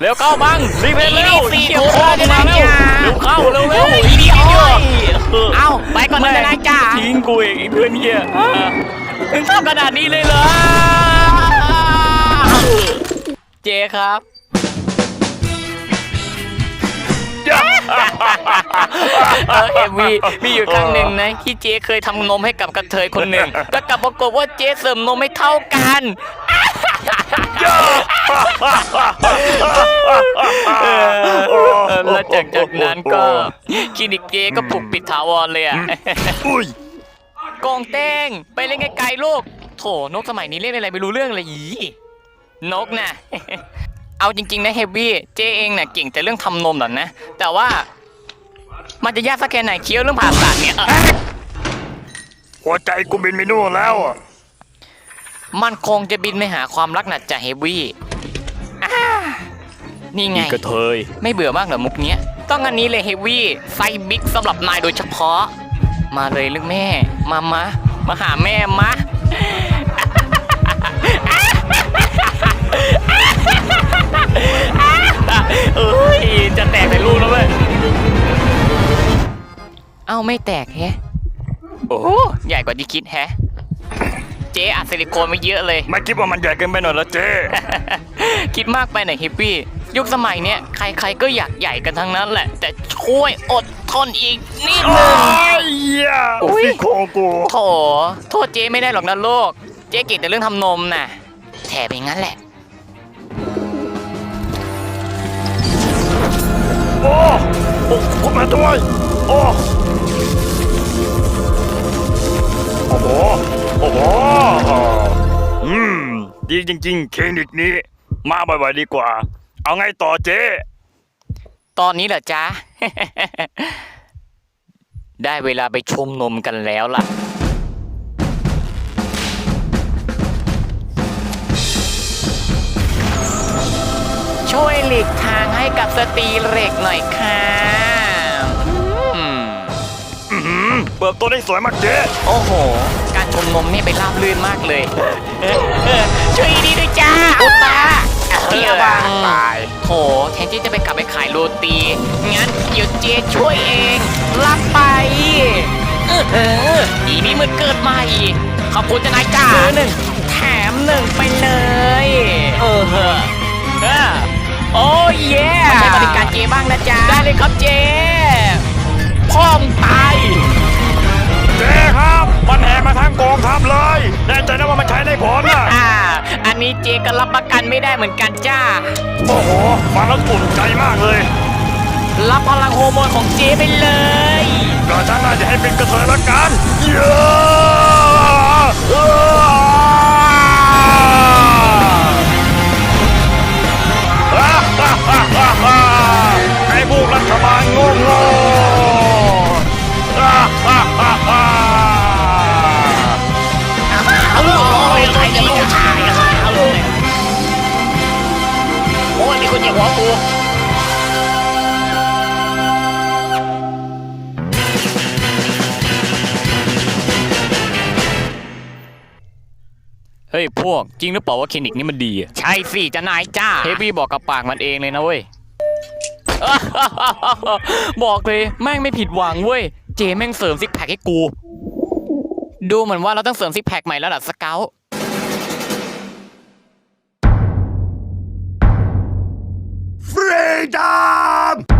เร็วเข้าบังรีบเร็วเร็วสี่เดี๋ยวคนพ่อจะมาเลยเร็วนะเร็วเข้าเร็วเร็วเฮ้ยอีเดียวเดี๋ยวเอ้าเอ้าไปก่อนนะนายจ้าทิ้งกูเองไอ้เพื่อนเฮียถึงทำขนาดนี้เลยเหรอเจครับเออเอ็มวีมีอยู่ครั้งหนึ่งนะที่เจ๊เคยทำนมให้กับกระเทยคนหนึ่ง ก็กลับปรากฏว่าเจ๊เสริมนมไม่เท่ากันเออ แล้วจากจากนั้นก็คลินิกเจ๊ก็ปลุกปิดถาวรเลยอะอุ้ยกองเต้งไปเล่นไกลๆลูกโถนกสมัยนี้เล่นอะไรไม่รู้เรื่องเลยอีนกน่ะเอาจริงๆนะเฮฟวี่เจ๊เองน่ะเก่งแต่เรื่องทำนมหรอกนะ แต่ว่ามันจะยากสักแค่ไหนเคี้ยวเรื่องผ่าตัดเนี่ยเออหัวใจกูบินไปนู่นแล้วอะ มันคงจะบินไปหาความรักน่ะจ้ะเฮฟวี่อ่านี่ไงกระเทย ไม่เบื่อมากเหรอมุกเนี้ย ต้องอันนี้เลยเฮฟวี่ไซบิ๊กสำหรับนายโดยเฉพาะ มาเลยลูกแม่ มามามาหาแม่มาเอ้ย จะแตกในลูกแล้วเว้ย เอ้าไม่แตกแฮะ โอ้โหใหญ่กว่าที่คิดแฮะ เจ๊อัดซิลิโคนไว้เยอะเลย ไม่คิดว่ามันใหญ่เกินไปหน่อยเหรอเจ๊คิดมากไปหน่อยฮิปปี้ ยุคสมัยเนี้ยใครๆก็อยากใหญ่กันทั้งนั้นแหละ แต่ช่วยอดทนอีกนิดโอ้นึงยเหี้ยอุ๊ยซี่โครงกูโถโทษเจ๊ไม่ได้หรอกนะลูกเจ๊เก่งแต่เรื่องทำนมน่ะแถไปงั้นแหละ โอ้โอ้คุณมาด้วย ดีจริง ๆ คลินิกนี้ มาบ่อยๆดีกว่า เอาไงต่อเจ๊ตอนนี้เหรอจ๊ะ ได้เวลาไปชมนมกันแล้วล่ะ ช่วยหลีกทางให้กับสตรีเหล็กหน่อยค่ะอืมอื้อหือเปิดตัวได้สวยมากเจ๊ โอ้โห การชมนมนี่ไปราบลื่นมากเลยช่วยดีด้วยจ้าอุตาเที่ยวบางตายโถแทนที่จะไปกลับไปขายโรตี งั้นเดี๋ยวเจช่วยเองรับไป เออเอออีนี่มันเกิดใหม่ขอบคุณจะนายจ้าหนึ่งแถมหนึ่งไปเลย เออเออเออโอ้ยเย่ใช้บริการเจบ้างนะจ๊ะได้เลยครับเจ แน่ใจนะว่ามันใช้ได้ผลน่ะอ่า อันนี้เจก็รับประกันไม่ได้เหมือนกันจ้า โอ้โหฟังแล้วอุ่นใจมากเลย รับพลังโฮอร์โมนของเจไปเลยก็ฉันน่าจะให้เป็นกระเทยละกันเย้ไพวก จริงหรือเปล่าว่าคลินิกนี้มันดีใช่สิจะนายจ้า เฮฟวี่บอกกับปากมันเองเลยนะเว้ย บอกเลยแม่งไม่ผิดหวังเว้ย เจแม่งเสริมซิกแพคให้กู ดูเหมือนว่าเราต้องเสริมซิกแพคใหม่แล้วล่ะสเกล Freedom!